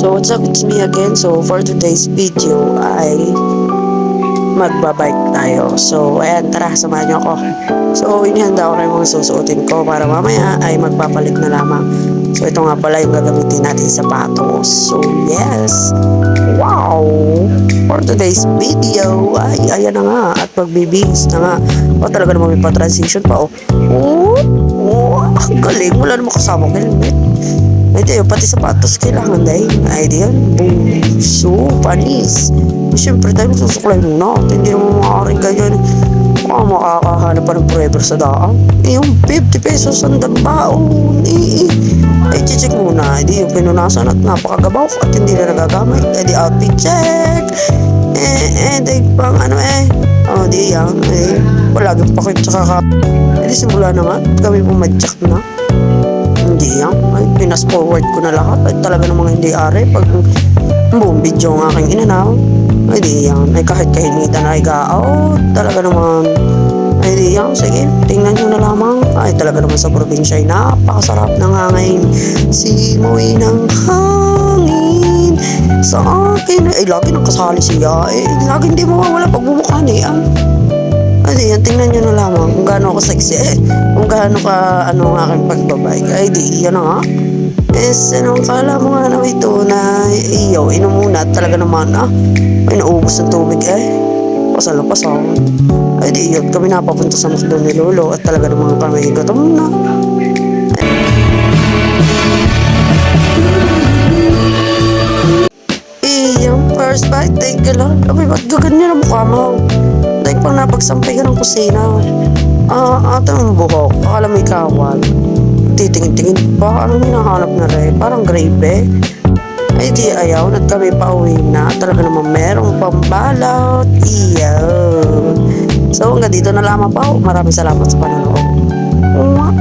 So what's up, it's me again. So for today's video ay magbabike tayo. So ayan, tara, samahan niyo ako. So inihanda ko kayo mga susuotin ko para mamaya ay magpapalit na lamang. So ito nga pala yung gagamitin natin sa patos. So yes, wow! For today's video ay ayan na nga at magbibihis na nga. O talaga naman may pa-transition pa oh. Oh, oh, ang galing. Wala namang kasama helmet. Pati sapatos kailangan dahil. Di yan. Boom. So, panis. Siyempre, tayo susuklay muna. At hindi naman maaaring ganyan. Baka makakahanap pa ng forever sa daan. Eh, yung 50 pesos ang dambaon. Eh, eh. Ay, check muna. Ay, di, yung pinunasan at napakagabaw at hindi na nagagamit. Ay, di, outfit check. Eh, eh, di, pang ano eh. Oh, di yan. Eh, palagi pa kayo tsaka ka. Eh, di, simula na nga. Kami pumadyak na. Ay, pinas forward ko na lahat. Ay, talaga namang hindi are. Pag buong video ang aking inanaw. Ay, di yan. Ay, kahit kahinitan ay gaaw. Talaga naman. Ay, di yan. Sige, tingnan nyo na lamang. Ay, talaga naman sa probinsya ay napakasarap ng hangin. Simoy ng hangin sa akin. Ay, lagi nang kasali siya. Eh, lagi hindi mawawala pag bumukha niya. Tingnan nyo na lamang kung gaano ako sexy. Eh, kung gaano ka, ano, ang aking pagbabike. Ay, di, yan na nga. Yes, anong kala mo nga na ito na iyo, inom muna talaga naman, ah, ay naubos ng tubig eh. Pasal na pasal. Ay, di, yun, kami napapunta sa McDo ni Lolo at talaga naman kami gutom na. Eh, yung first bite, thank you Lord. Abay, ba't gaganyan ang mukha mo? Dahil pang napagsampay ka ng kusina. Ah, ate ang buhok. Akala may kawal. Titingin-tingin pa. Anong hinahanap na rin? Parang grape Ay di ayaw. At kami pa uwi na. Talaga naman merong pambalot. Iyo. So hanggang dito na lamang po. Maraming salamat sa panonood. Mwah.